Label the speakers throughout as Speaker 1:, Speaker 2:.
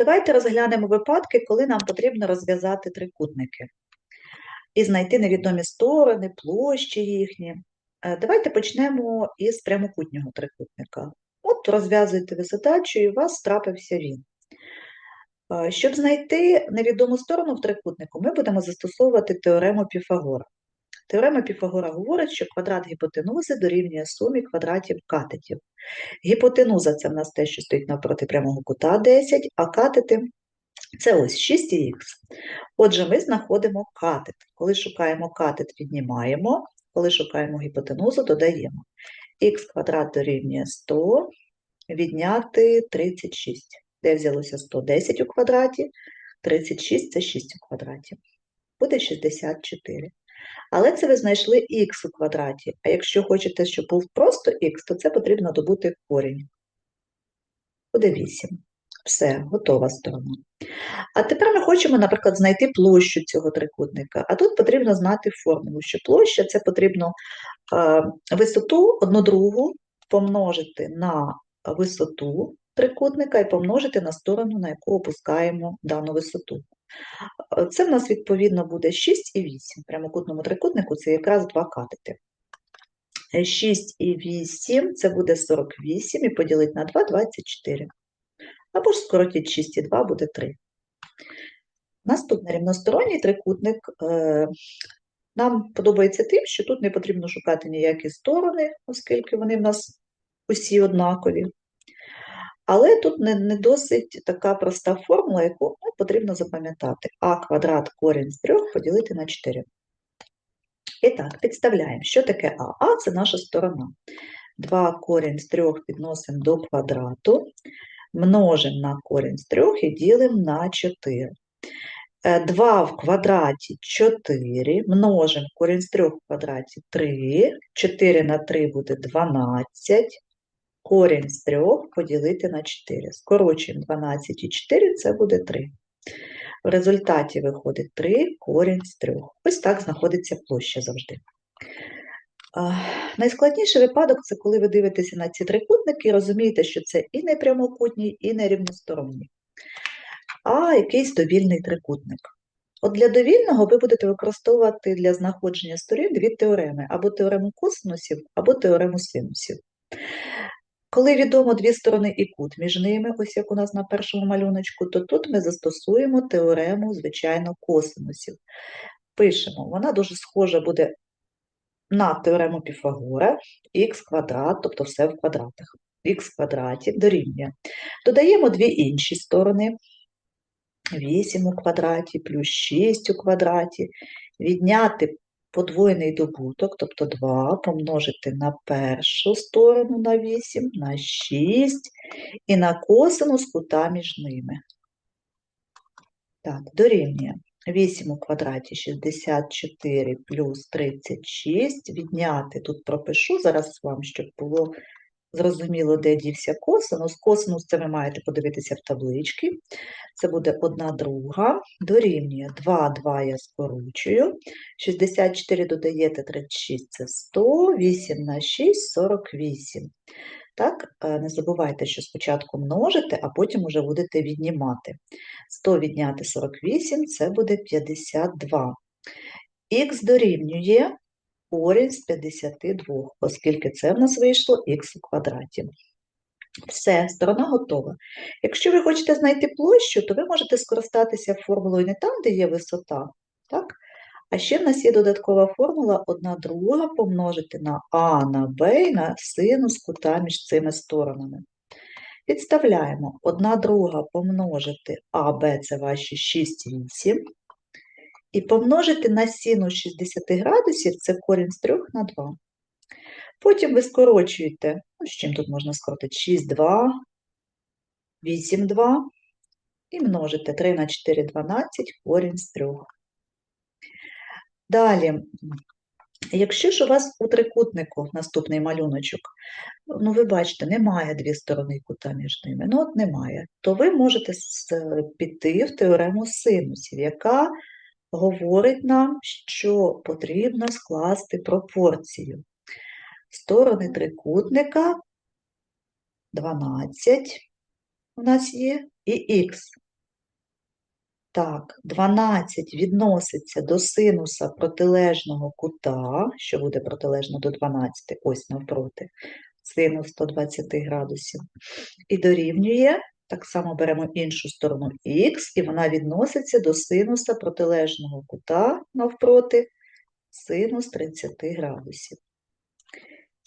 Speaker 1: Давайте розглянемо випадки, коли нам потрібно розв'язати трикутники і знайти невідомі сторони, площі їхні. Е, Давайте почнемо із прямокутнього трикутника. От розв'язуєте ви задачу, і у вас трапився він. Е, Щоб знайти невідому сторону в трикутнику, ми будемо застосовувати теорему Піфагора. Теорема Піфагора говорить, що квадрат гіпотенузи дорівнює сумі квадратів катетів. Гіпотенуза це в нас те, що стоїть навпроти прямого кута 10, а катети це ось 6х. Отже, ми знаходимо катет. Коли шукаємо катет, віднімаємо, коли шукаємо гіпотенузу, додаємо. х квадрат дорівнює 100, відняти 36. Де взялося 110 у квадраті? 36 це 6 у квадраті. Буде 64. Але це ви знайшли х у квадраті. А якщо хочете, щоб був просто х, то це потрібно добути корінь. Буде 8. Все, готова сторона. А тепер ми хочемо, наприклад, знайти площу цього трикутника. А тут потрібно знати формулу, що площа це потрібно висоту одну другу помножити на висоту трикутника і помножити на сторону, на яку опускаємо дану висоту. Е, Це в нас відповідно буде 6 і 8. В прямокутному трикутнику це якраз два катети. 6 і 8 це буде 48 і поділити на 2 – 24. Або ж скоротіть 6 і 2 буде 3. Наступний рівносторонній трикутник е, нам подобається тим, що тут не потрібно шукати ніякі сторони, оскільки вони в нас усі однакові. Але тут не, не досить така проста формула, яку ну, потрібно запам'ятати. а квадрат корінь з 3 поділити на 4. І так, підставляємо, що таке а? А – це наша сторона. 2 корінь з 3 підносимо до квадрату, множимо на корінь з 3 і ділимо на 4. 2 в квадраті 4, множимо корінь з 3 в квадраті 3, 4 на 3 буде 12, корінь з 3 поділити на 4. Скорочуємо 12 і 4, це буде 3. В результаті виходить 3 корінь з 3. Ось так знаходиться площа завжди. Найскладніший випадок це коли ви дивитеся на ці трикутники і розумієте, що це і не прямокутній, і не рівносторонній, а якийсь довільний трикутник. От для довільного ви будете використовувати для знаходження сторін дві теореми, або теорему косинусів, або теорему синусів. Коли відомо дві сторони і кут між ними, ось як у нас на першому малюночку, то тут ми застосуємо теорему, звичайно, косинусів. Пишемо, вона дуже схожа буде на теорему Піфагора, х квадрат, тобто все в квадратах, х квадраті дорівнює. Додаємо дві інші сторони, 8 у квадраті плюс 6 у квадраті, відняти подвоєний добуток, тобто 2, помножити на першу сторону на 8, на 6 і на косинус кута між ними. Так, дорівнює. 8 у квадраті 64 плюс 36, відняти, тут пропишу зараз вам, щоб було зрозуміло, де дівся косинус. Косинус це ви маєте подивитися в таблички. Це буде 1 друга, дорівнює 2, 2 я скорочую, 64 додаєте 36 – це 100, 8 на 6 – 48. Так, е, не забувайте, що спочатку множите, а потім уже будете віднімати. 100 відняти 48 – це буде 52. Х дорівнює корінь з 52, оскільки це в нас вийшло х у квадраті. Все, сторона готова. Якщо ви хочете знайти площу, то ви можете скористатися формулою не там, де є висота, так? А ще в нас є додаткова формула 1 друга помножити на а на b і на синус кута між цими сторонами. Підставляємо 1 друга помножити а, b – це ваші 6, 8, і помножити на синус 60 градусів – це корінь з 3 на 2. Потім ви скорочуєте, ну, з чим тут можна скоротити, 6, 2, 8, 2, і множите 3 на 4 – 12, корінь з 3. Далі, якщо ж у вас у трикутнику наступний малюночок, ну ви бачите, немає дві сторони кута між ними, ну от немає, то ви можете піти в теорему синусів, яка говорить нам, що потрібно скласти пропорцію. Сторони трикутника 12 у нас є, і х. Так, 12 відноситься до синуса протилежного кута, що буде протилежно до 12, ось навпроти, синус 120 градусів. І дорівнює, так само беремо іншу сторону х, і вона відноситься до синуса протилежного кута навпроти, синус 30 градусів.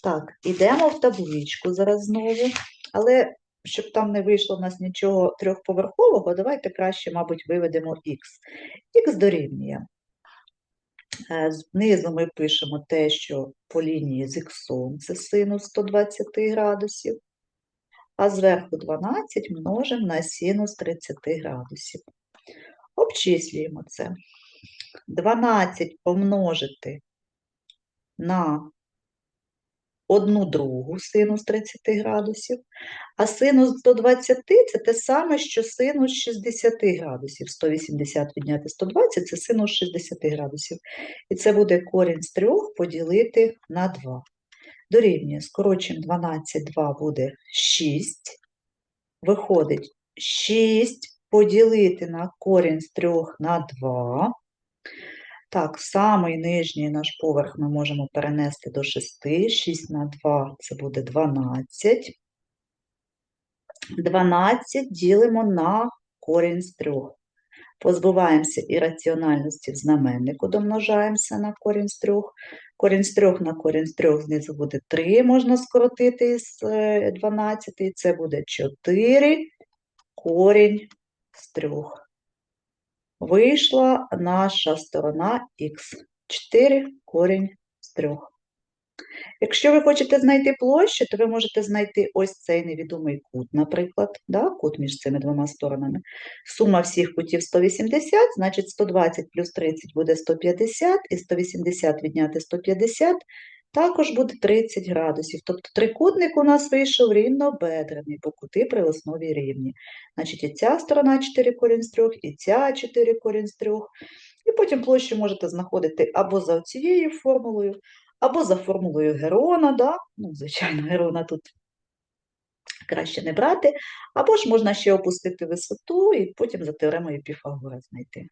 Speaker 1: Так, ідемо в табличку зараз знову, але щоб там не вийшло в нас нічого трьохповерхового, давайте краще, мабуть, виведемо х. х дорівнює. Е, Знизу ми пишемо те, що по лінії з х це синус 120 градусів, а зверху 12 множимо на синус 30 градусів. Обчислюємо це. 12 помножити на одну другу синус 30 градусів, а синус 120 це те саме, що синус 60 градусів. 180 відняти 120 це синус 60 градусів. І це буде корінь з 3 поділити на 2. Дорівнює, скорочуємо 12, 2 буде 6. Виходить 6 поділити на корінь з 3 на 2. Так, самий нижній наш поверх ми можемо перенести до 6. 6 на 2 це буде 12. 12 ділимо на корінь з 3. Позбуваємося ірраціональності в знаменнику, домножаємося на корінь з 3. Корінь з 3 на корінь з 3 знизу буде 3, можна скоротити з е, 12, і це буде 4 корінь з 3. Вийшла наша сторона х. 4 корінь з 3. Якщо ви хочете знайти площу, то ви можете знайти ось цей невідомий кут, наприклад, да? кут між цими двома сторонами. Сума всіх кутів 180, значить 120 плюс 30 буде 150, і 180 відняти 150 також буде 30 градусів. Тобто трикутник у нас вийшов рівнобедрений, бо кути при основі рівні. Значить, і ця сторона 4 корінь з 3, і ця 4 корінь з 3. І потім площу можете знаходити або за цією формулою, або за формулою Герона, да? ну, звичайно, Герона тут краще не брати, або ж можна ще опустити висоту і потім за теоремою Піфагора знайти.